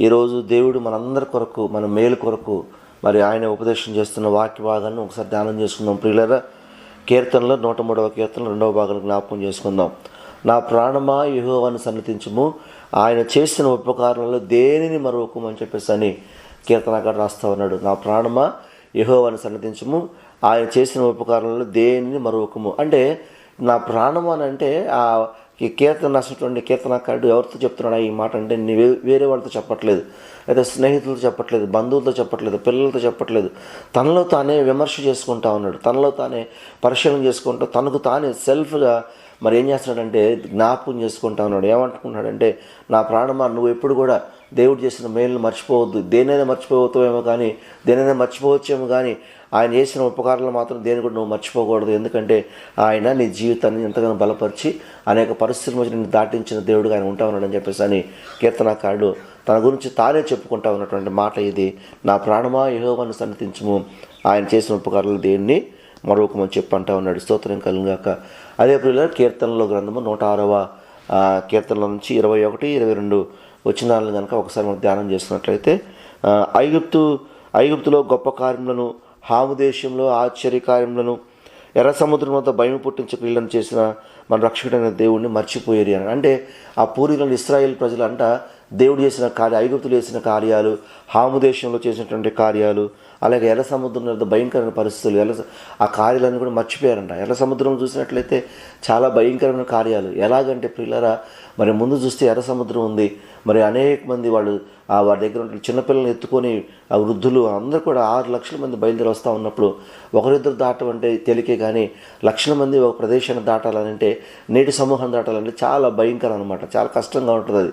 ఈరోజు దేవుడు మనందరి కొరకు మన మేలు కొరకు మరి ఆయన ఉపదేశం చేస్తున్న వాక్య భాగాన్ని ఒకసారి ధ్యానం చేసుకుందాం. ప్రియులరా కీర్తనలో నూట మూడవ కీర్తన రెండవ భాగాన్ని జ్ఞాపకం చేసుకుందాం. నా ప్రాణమా యుహోవాన్ని సన్నతించము ఆయన చేసిన ఉపకారంలో దేనిని మరొకమని చెప్పేసి అని కీర్తనగారు రాస్తా ఉన్నాడు. నా ప్రాణమా యెహోవాను సన్నతించము ఆయన చేసిన ఉపకారంలో దేనిని మరొకము అంటే నా ప్రాణం అని అంటే ఆ ఈ కీర్తన రాసినటువంటి కీర్తనకారుడు ఎవరితో చెప్తున్నాడు ఈ మాట అంటే నేను వే- వేరే వాళ్ళతో చెప్పట్లేదు. లేదా స్నేహితులతో చెప్పట్లేదు బంధువులతో చెప్పట్లేదు పిల్లలతో చెప్పట్లేదు. తనలో తానే విమర్శ చేసుకుంటా ఉన్నాడు. తనలో తానే పరిశీలన చేసుకుంటూ తనకు తానే సెల్ఫ్గా మరి ఏం చేస్తున్నాడంటే జ్ఞాపకం చేసుకుంటా ఉన్నాడు. ఏమంటున్నాడంటే నా ప్రాణమా నువ్వు ఎప్పుడు కూడా దేవుడు చేసిన మేలును మర్చిపోవద్దు. దేనైనా మర్చిపోతావేమో కానీ దేనైనా మర్చిపోవచ్చేమో కానీ ఆయన చేసిన ఉపకారాలు మాత్రం దేని కూడా నువ్వు మర్చిపోకూడదు. ఎందుకంటే ఆయన నీ జీవితాన్ని ఎంతగానో బలపరిచి అనేక పరిస్థితుల మధ్య నిన్ను దాటించిన దేవుడుగా ఆయన ఉంటా ఉన్నాడని చెప్పేసి అని కీర్తనాకారుడు తన గురించి తానే చెప్పుకుంటా ఉన్నటువంటి మాట ఇది. నా ప్రాణమా యహోవాన్ని సన్నతించము ఆయన చేసిన ఉపకారాలు దేన్ని మరొకమని చెప్పి అంటా ఉన్నాడు. స్తోత్రం కలుగాక అదే ప్రియుల కీర్తనలో గ్రంథము నూట ఆరవ కీర్తనల నుంచి ఇరవై ఒకటి ఇరవై రెండు వచ్చినాలను కనుక ఒకసారి మనం ధ్యానం చేస్తున్నట్లయితే ఐగుప్తు ఐగుప్తులో గొప్ప కార్యములను హాము దేశంలో ఆశ్చర్య కార్యములను ఎర్ర సముద్రం వద్ద భయం పుట్టించే క్రియలను చేసిన మన రక్షకుడైన దేవుడిని మర్చిపోయేది అని. అంటే ఆ పూర్వీకులను ఇస్రాయేల్ ప్రజలంట అంట దేవుడు చేసిన కార్య ఐగుప్తులు చేసిన కార్యాలు హాము దేశంలో చేసినటువంటి కార్యాలు అలాగే ఎర్ర సముద్రం భయంకరమైన పరిస్థితులు ఎర్ర ఆ కార్యాలన్నీ కూడా మర్చిపోయారంట. ఎర్ర సముద్రం చూసినట్లయితే చాలా భయంకరమైన కార్యాలు. ఎలాగంటే పిల్లరా మరి ముందు చూస్తే ఎర్ర సముద్రం ఉంది. మరి అనేక మంది వాళ్ళు ఆ వారి దగ్గర ఉన్న చిన్నపిల్లల్ని ఎత్తుకొని ఆ వృద్ధులు అందరూ కూడా ఆరు లక్షల మంది బయలుదేరి వస్తూ ఉన్నప్పుడు ఒకరిద్దరు దాటం అంటే తేలికే కానీ లక్షల మంది ఒక ప్రదేశాన్ని దాటాలంటే నేటి సమూహం దాటాలంటే చాలా భయంకరం అనమాట చాలా కష్టంగా ఉంటుంది అది.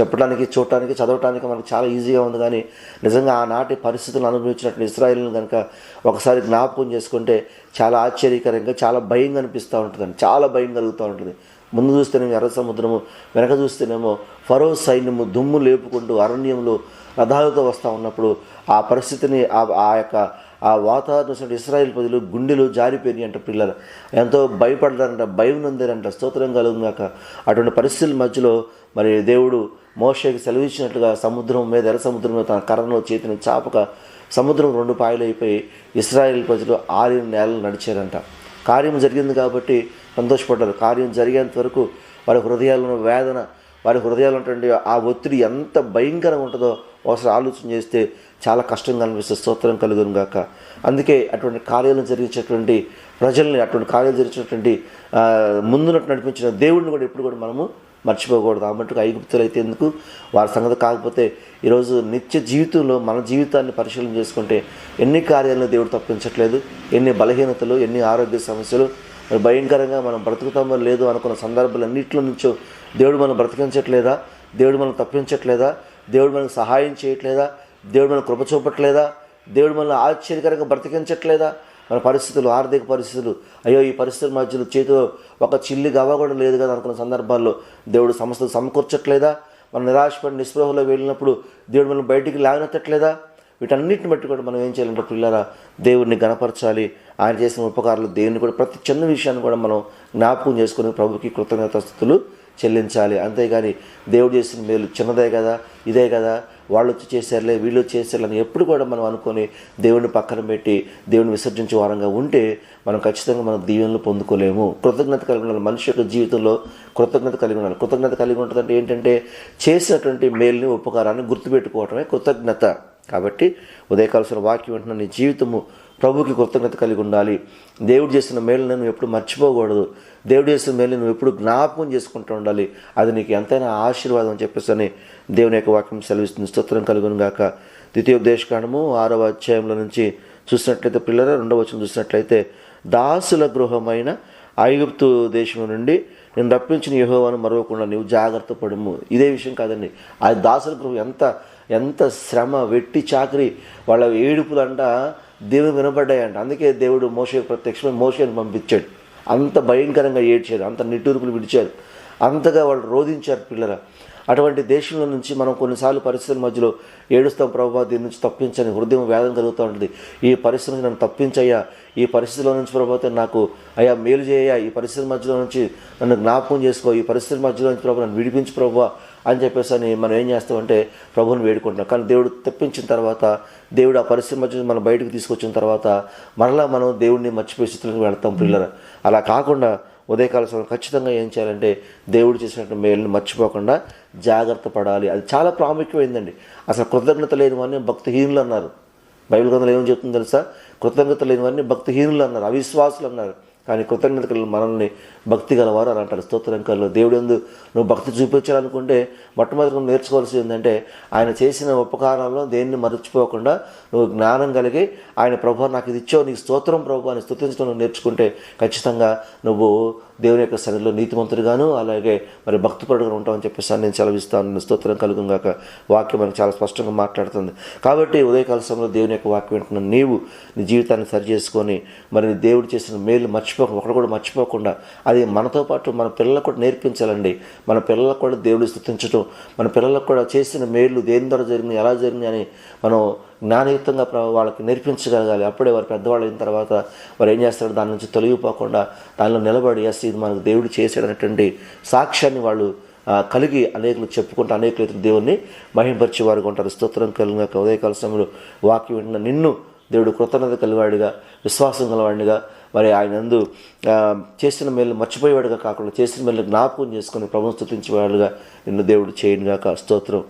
చెప్పడానికి చూడటానికి చదవటానికి మనకు చాలా ఈజీగా ఉంది. కానీ నిజంగా ఆనాటి పరిస్థితులను అనుభవించినటువంటి ఇస్రాయిల్ని కనుక ఒకసారి జ్ఞాపకం చేసుకుంటే చాలా ఆశ్చర్యకరంగా చాలా భయంగా అనిపిస్తూ ఉంటుందండి. చాలా భయం కలుగుతూ ఉంటుంది. ముందు చూస్తేనేమో ఎర్ర సముద్రము వెనక చూస్తేనేమో ఫరో సైన్యము దుమ్ము లేపుకుంటూ అరణ్యంలో రథాలతో వస్తూ ఉన్నప్పుడు ఆ పరిస్థితిని ఆ యొక్క ఆ వాతావరణం చూసినట్టు ఇస్రాయిల్ ప్రజలు గుండెలు జారిపోయినాయి అంట పిల్లలు. ఎంతో భయపడ్డారంట భయం నందారంట స్తోత్రం కలుగుగాక అటువంటి పరిస్థితుల మధ్యలో మరి దేవుడు మోషకి సెలవిచ్చినట్లుగా సముద్రం మీద ఎర్ర సముద్రం మీద తన కర్రలో చేతిని చాపక సముద్రం రెండు పాయలైపోయి ఇస్రాయిల్ ఇస్రాయేల్ ప్రజలు ఆరు నెలలు నడిచారంట. కార్యం జరిగింది కాబట్టి సంతోషపడ్డారు. కార్యం జరిగేంత వరకు వారి హృదయాల్లో వేదన వారి హృదయాలు ఆ ఒత్తిడి ఎంత భయంకరంగా ఉంటుందో ఒకసారి ఆలోచన చేస్తే చాలా కష్టంగా అనిపిస్తుంది. స్తోత్రం కలుగును గాక. అందుకే అటువంటి కార్యాలను జరిగించేటువంటి ప్రజల్ని అటువంటి కార్యాలు జరిగినటువంటి ముందునట్టు నడిపించిన దేవుడిని కూడా ఎప్పుడు కూడా మనము మర్చిపోకూడదు. ఆ మటుకు ఐగుప్తులు అయితే ఎందుకు? వారి సంగతి కాకపోతే ఈరోజు నిత్య జీవితంలో మన జీవితాన్ని పరిశీలన చేసుకుంటే ఎన్ని కార్యాలను దేవుడు తప్పించట్లేదు ఎన్ని బలహీనతలు ఎన్ని ఆరోగ్య సమస్యలు మరి భయంకరంగా మనం బ్రతుకుతామో లేదు అనుకున్న సందర్భాలన్నింటిలో నుంచో దేవుడు మనం బ్రతికించట్లేదా? దేవుడు మనం తప్పించట్లేదా? దేవుడు మనకు సహాయం చేయట్లేదా? దేవుడు మన కృప చూపట్లేదా? దేవుడు మనల్ని ఆశ్చర్యకరంగా బ్రతికించట్లేదా? మన పరిస్థితులు ఆర్థిక పరిస్థితులు. అయ్యో ఈ పరిస్థితుల మధ్యలో చేతిలో ఒక చిల్లి గవ కూడా లేదు కదా అనుకున్న సందర్భాల్లో దేవుడు సమస్యలు సమకూర్చట్లేదా? మనం నిరాశపడి నిస్పృహలో వెళ్ళినప్పుడు దేవుడు మనం బయటికి లాగనెత్తట్లేదా? వీటన్నిటిని బట్టి కూడా మనం ఏం చేయాలంటే పిల్లరా దేవుడిని గణపరచాలి ఆయన చేసిన ఉపకారాలు దేవుని కూడా ప్రతి చిన్న విషయాన్ని కూడా మనం జ్ఞాపకం చేసుకుని ప్రభుకి కృతజ్ఞత స్థుతులు చెల్లించాలి. అంతేగాని దేవుడు చేసిన మేలు చిన్నదే కదా ఇదే కదా. వాళ్ళు వచ్చి చేశారులే వీళ్ళు వచ్చి అని ఎప్పుడు కూడా మనం అనుకొని దేవుడిని పక్కన పెట్టి దేవుని విసర్జించే వారంగా ఉంటే మనం ఖచ్చితంగా మనం దీవెనలు పొందుకోలేము. కృతజ్ఞత కలిగి ఉండాలి. మనిషి యొక్క జీవితంలో కృతజ్ఞత కలిగి ఉండాలి. కృతజ్ఞత కలిగి ఉంటుందంటే ఏంటంటే చేసినటువంటి మేల్ని ఉపకారాన్ని గుర్తుపెట్టుకోవటమే కృతజ్ఞత. కాబట్టి ఉదయకాల్సిన వాక్యం వెంటనే నీ జీవితము ప్రభుకి కృతజ్ఞత కలిగి ఉండాలి. దేవుడు చేసిన మేలుని నువ్వు ఎప్పుడు మర్చిపోకూడదు. దేవుడు చేసిన మేలు నువ్వు ఎప్పుడు జ్ఞాపకం చేసుకుంటూ ఉండాలి. అది నీకు ఎంతైనా ఆశీర్వాదం అని చెప్పేసి అని దేవుని యొక్క వాక్యం సెలవిస్తుంది. స్తోత్రం కలుగును గాక. ద్వితీయోపదేశకాండము ఆరవ అధ్యాయంలో నుంచి చూసినట్లయితే పిల్లల రెండవ వచ్చిన చూసినట్లయితే దాసుల గృహమైన ఐగుప్తు దేశం నుండి నేను రప్పించిన యహోవాను మరవకుండా నీవు జాగ్రత్త పడము. ఇదే విషయం కాదండి. ఆ దాసుల గృహం ఎంత ఎంత శ్రమ వెట్టి చాకరి వాళ్ళ ఏడుపులంట దేవుడు వినబడ్డాయంట. అందుకే దేవుడు మోసే ప్రత్యక్షమే మోసేని పంపించాడు. అంత భయంకరంగా ఏడ్చారు అంత నిట్టూర్పులు విడిచారు అంతగా వాళ్ళు రోధించారు పిల్లల అటువంటి దేశంలో నుంచి మనం కొన్నిసార్లు పరిస్థితుల మధ్యలో ఏడుస్తాం ప్రభావ దీని నుంచి తప్పించని హృదయం వేదన కలుగుతూ ఉంటుంది. ఈ పరిస్థితి నుంచి నన్ను తప్పించయ్యా ఈ పరిస్థితిలో నుంచి ప్రభావ నాకు అయ్యా మేలు చేయ ఈ పరిస్థితి మధ్యలో నుంచి నన్ను జ్ఞాపకం చేసుకో ఈ పరిస్థితి మధ్యలో నుంచి ప్రభావ నన్ను విడిపించు ప్రభావ అని చెప్పేసి అని మనం ఏం చేస్తామంటే ప్రభువుని వేడుకుంటున్నాం. కానీ దేవుడు తెప్పించిన తర్వాత దేవుడు ఆ పరిస్థితి మధ్య మనం బయటకు తీసుకొచ్చిన తర్వాత మరలా మనం దేవుడిని మర్చిపోయే స్థితిలోకి వెళ్తాం పిల్లల అలా కాకుండా ఉదయకాల సమయం ఖచ్చితంగా ఏం చేయాలంటే దేవుడు చేసినట్టు మేలుని మర్చిపోకుండా జాగ్రత్త పడాలి. అది చాలా ప్రాముఖ్యమైందండి. అసలు కృతజ్ఞత లేని వారిని భక్తిహీనులు అన్నారు. బైబిల్ గ్రంథంలో ఏమని చెప్తుంది తెలుసా? కృతజ్ఞత లేని వారిని భక్తిహీనులు అన్నారు. అవిశ్వాసులు అన్నారు. కానీ కృతజ్ఞత కలిగిన మనల్ని భక్తి గలవారు అని అంటారు స్తోత్రం కళ్ళు. దేవుడు ఎందు నువ్వు భక్తి చూపించాలనుకుంటే మొట్టమొదటి నువ్వు నేర్చుకోవాల్సింది ఏంటంటే ఆయన చేసిన ఉపకారంలో దేన్ని మరచిపోకుండా నువ్వు జ్ఞానం కలిగి ఆయన ప్రభు నాకు ఇది ఇచ్చావు నీకు స్తోత్రం ప్రభు అని స్థుతించడం నువ్వు నేర్చుకుంటే ఖచ్చితంగా నువ్వు దేవుని యొక్క సన్నిధిలో నీతిమంతుడుగాను అలాగే మరి భక్తిపరుడుగా ఉంటామని చెప్పేసి నేను సెలవిస్తాను. స్తోత్రం కలుగుగాక వాక్యం మనకు చాలా స్పష్టంగా మాట్లాడుతుంది. కాబట్టి ఉదయకాల సమయంలో దేవుని యొక్క వాక్యం వింటున్న నీవు నీ జీవితాన్ని సరి చేసుకొని మరి దేవుడు చేసిన మేలు మర్చిపోక ఒకడు కూడా మర్చిపోకుండా అది మనతో పాటు మన పిల్లలకు కూడా నేర్పించాలండి. మన పిల్లలకు కూడా దేవుడు స్థుతించడం మన పిల్లలకు కూడా చేసిన మేలు దేని ద్వారా జరిగింది ఎలా జరిగింది అని మనం జ్ఞానయుక్తంగా ప్ర- వాళ్ళకి నేర్పించగలగాలి. అప్పుడే వారు పెద్దవాళ్ళు అయిన తర్వాత వారు ఏం చేస్తారు దాని నుంచి తొలగిపోకుండా దానిలో నిలబడి ఎస్ ఇది మనకు దేవుడు చేశాడనేటువంటి సాక్ష్యాన్ని వాళ్ళు కలిగి అనేకులు చెప్పుకుంటూ అనేకులు ఇతర దేవుణ్ణి మహింపరిచే వారు ఉంటారు. స్తోత్రం కలిగిన ఉదయకాల సమయంలో వాక్యం వింటున్న నిన్ను దేవుడు కృతజ్ఞత కలివాడిగా విశ్వాసం కలవాడిగా మరి ఆయన అందు చేసిన మేలు మర్చిపోయేవాడుగా కాకుండా చేసిన మేలు జ్ఞాపకం చేసుకొని ప్రభుత్వం స్థుతించేవాడుగా నిన్ను దేవుడు చేయనుగాక. స్తోత్రం